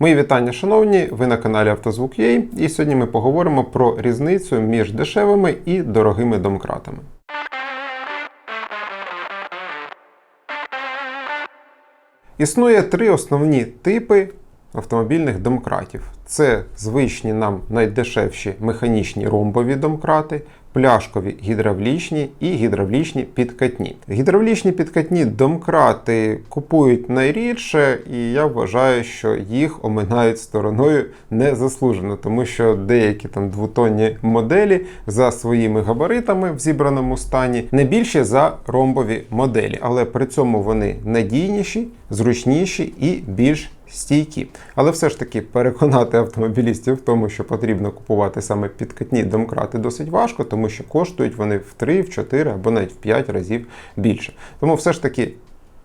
Мої вітання, шановні! Ви на каналі Автозвук.ua і сьогодні ми поговоримо про різницю між дешевими і дорогими домкратами. Існує три основні типи автомобільних домкратів. Це звичні нам найдешевші механічні ромбові домкрати, пляшкові гідравлічні і гідравлічні підкатні. Гідравлічні підкатні домкрати купують найрідше, і я вважаю, що їх оминають стороною незаслужено, тому що деякі там двотонні моделі за своїми габаритами в зібраному стані не більше за ромбові моделі, але при цьому вони надійніші, зручніші і більш стійкі. Але все ж таки переконати автомобілістів в тому, що потрібно купувати саме підкатні домкрати, досить важко, тому що коштують вони в 3, в 4 або навіть в 5 разів більше. Тому все ж таки.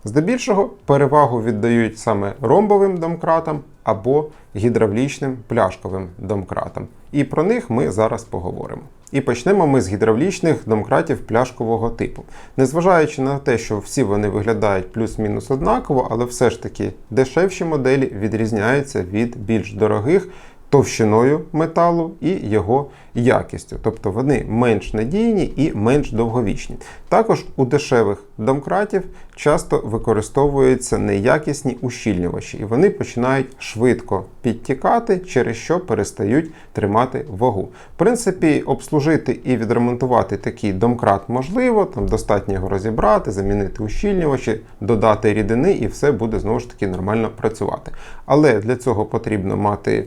Здебільшого перевагу віддають саме ромбовим домкратам або гідравлічним пляшковим домкратам. І про них ми зараз поговоримо. І почнемо ми з гідравлічних домкратів пляшкового типу. Незважаючи на те, що всі вони виглядають плюс-мінус однаково, але все ж таки дешевші моделі відрізняються від більш дорогих товщиною металу і його якістю, тобто вони менш надійні і менш довговічні. Також у дешевих домкратів часто використовуються неякісні ущільнювачі, і вони починають швидко підтікати, через що перестають тримати вагу. В принципі, обслужити і відремонтувати такий домкрат можливо, там достатньо його розібрати, замінити ущільнювачі, додати рідини, і все буде знову ж таки нормально працювати. Але для цього потрібно мати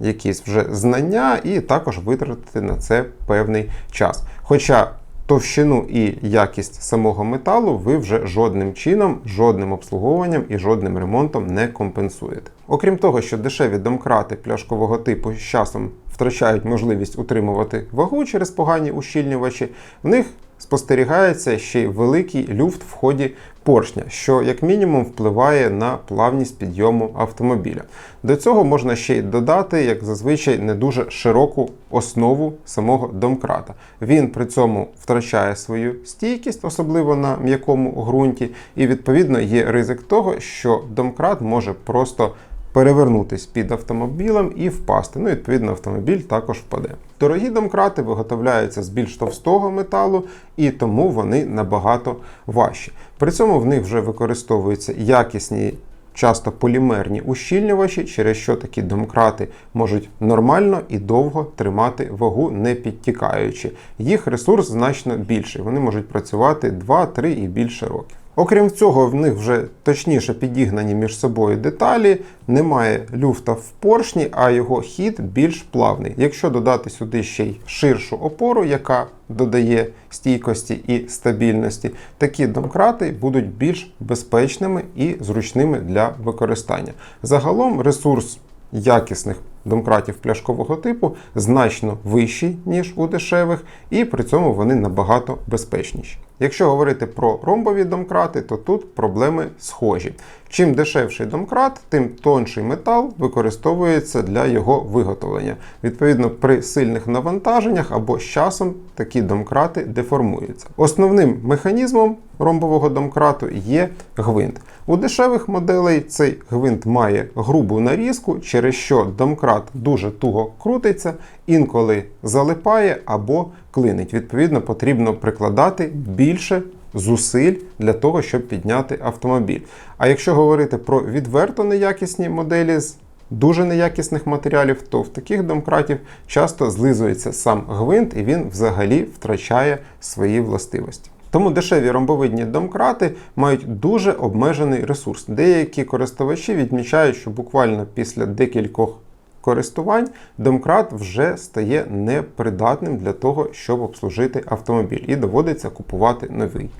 якісь вже знання і також витратити на це певний час. Хоча товщину і якість самого металу ви вже жодним чином, жодним обслуговуванням і жодним ремонтом не компенсуєте. Окрім того, що дешеві домкрати пляшкового типу з часом втрачають можливість утримувати вагу через погані ущільнювачі, в них спостерігається ще й великий люфт в ході поршня, що як мінімум впливає на плавність підйому автомобіля. До цього можна ще й додати, як зазвичай, не дуже широку основу самого домкрата. Він при цьому втрачає свою стійкість, особливо на м'якому ґрунті, і відповідно є ризик того, що домкрат може просто перевернутись під автомобілем і впасти. Ну, відповідно, автомобіль також впаде. Дорогі домкрати виготовляються з більш товстого металу, і тому вони набагато важчі. При цьому в них вже використовуються якісні. Часто полімерні ущільнювачі, через що такі домкрати можуть нормально і довго тримати вагу, не підтікаючи. Їх ресурс значно більший. Вони можуть працювати 2-3 і більше років. Окрім цього, в них вже точніше підігнані між собою деталі, немає люфта в поршні, а його хід більш плавний. Якщо додати сюди ще й ширшу опору, яка додає стійкості і стабільності, такі домкрати будуть більш безпечними і зручними для використання. Загалом ресурс якісних домкратів пляшкового типу значно вищий, ніж у дешевих, і при цьому вони набагато безпечніші. Якщо говорити про ромбові домкрати, то тут проблеми схожі. Чим дешевший домкрат, тим тонший метал використовується для його виготовлення. Відповідно, при сильних навантаженнях або з часом такі домкрати деформуються. Основним механізмом ромбового домкрату є гвинт. У дешевих моделей цей гвинт має грубу нарізку, через що домкрат дуже туго крутиться, інколи залипає або клинить. Відповідно, потрібно прикладати більше зусиль для того, щоб підняти автомобіль. А якщо говорити про відверто неякісні моделі з дуже неякісних матеріалів, то в таких домкратів часто злизується сам гвинт і він взагалі втрачає свої властивості. Тому дешеві ромбовидні домкрати мають дуже обмежений ресурс. Деякі користувачі відмічають, що буквально після декількох користувань домкрат вже стає непридатним для того, щоб обслужити автомобіль, і доводиться купувати новий.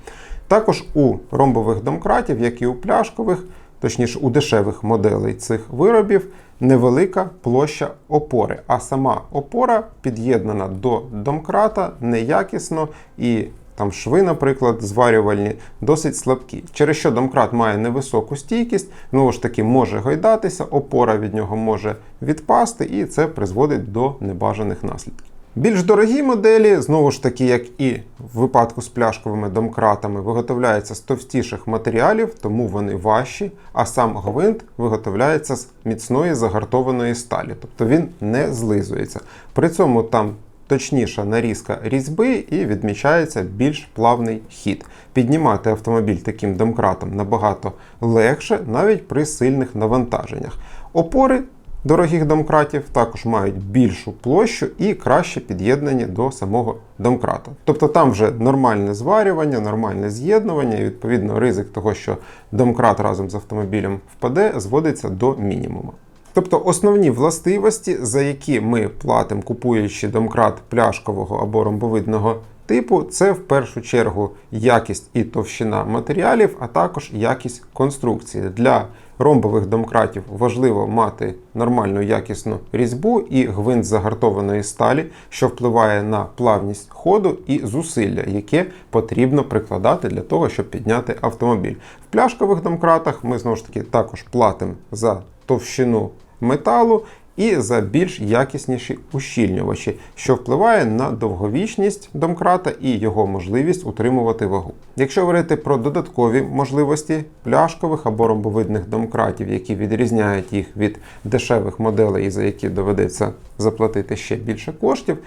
Також у ромбових домкратів, як і у пляшкових, точніше у дешевих моделей цих виробів, невелика площа опори, а сама опора під'єднана до домкрата неякісно і там шви, наприклад, зварювальні, досить слабкі. Через що домкрат має невисоку стійкість, знову ж таки може гойдатися, опора від нього може відпасти, і це призводить до небажаних наслідків. Більш дорогі моделі, знову ж таки, як і в випадку з пляшковими домкратами, виготовляються з товстіших матеріалів, тому вони важчі, а сам гвинт виготовляється з міцної загартованої сталі, тобто він не злизується. При цьому там точніша нарізка різьби і відмічається більш плавний хід. Піднімати автомобіль таким домкратом набагато легше, навіть при сильних навантаженнях. Опори дорогих домкратів також мають більшу площу і краще під'єднані до самого домкрата. Тобто там вже нормальне зварювання, нормальне з'єднування, і відповідно ризик того, що домкрат разом з автомобілем впаде, зводиться до мінімуму. Тобто основні властивості, за які ми платимо, купуючи домкрат пляшкового або ромбовидного типу, це в першу чергу якість і товщина матеріалів, а також якість конструкції. Для ромбових домкратів важливо мати нормальну якісну різьбу і гвинт загартованої сталі, що впливає на плавність ходу і зусилля, яке потрібно прикладати для того, щоб підняти автомобіль. В пляшкових домкратах ми знову ж таки також платимо за товщину металу і за більш якісніші ущільнювачі, що впливає на довговічність домкрата і його можливість утримувати вагу. Якщо говорити про додаткові можливості пляшкових або ромбовидних домкратів, які відрізняють їх від дешевих моделей, за які доведеться заплатити ще більше коштів,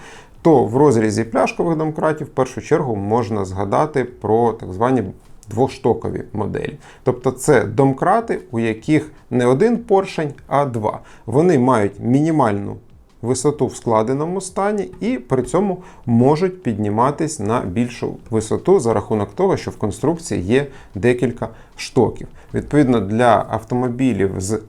то в розрізі пляшкових домкратів в першу чергу можна згадати про так звані двоштокові моделі. Тобто це домкрати, у яких не один поршень, а два. Вони мають мінімальну висоту в складеному стані і при цьому можуть підніматись на більшу висоту за рахунок того, що в конструкції є декілька штоків. Відповідно, для автомобілів з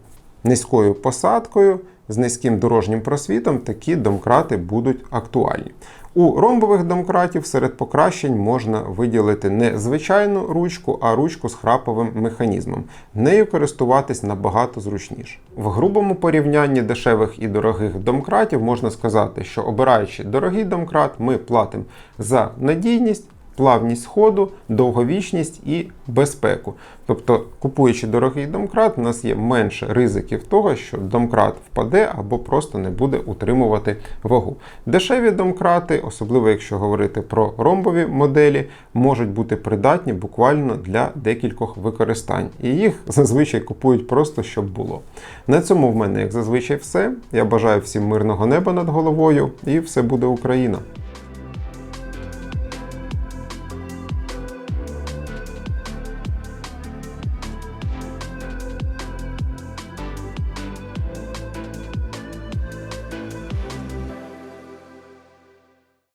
низькою посадкою. З низьким дорожнім просвітом такі домкрати будуть актуальні. У ромбових домкратів серед покращень можна виділити не звичайну ручку, а ручку з храповим механізмом. Нею користуватись набагато зручніше. В грубому порівнянні дешевих і дорогих домкратів можна сказати, що обираючи дорогий домкрат, ми платимо за надійність. Плавність ходу, довговічність і безпеку. Тобто, купуючи дорогий домкрат, у нас є менше ризиків того, що домкрат впаде або просто не буде утримувати вагу. Дешеві домкрати, особливо якщо говорити про ромбові моделі, можуть бути придатні буквально для декількох використань. І їх зазвичай купують просто щоб було. На цьому в мене, як зазвичай, все. Я бажаю всім мирного неба над головою і все буде Україна!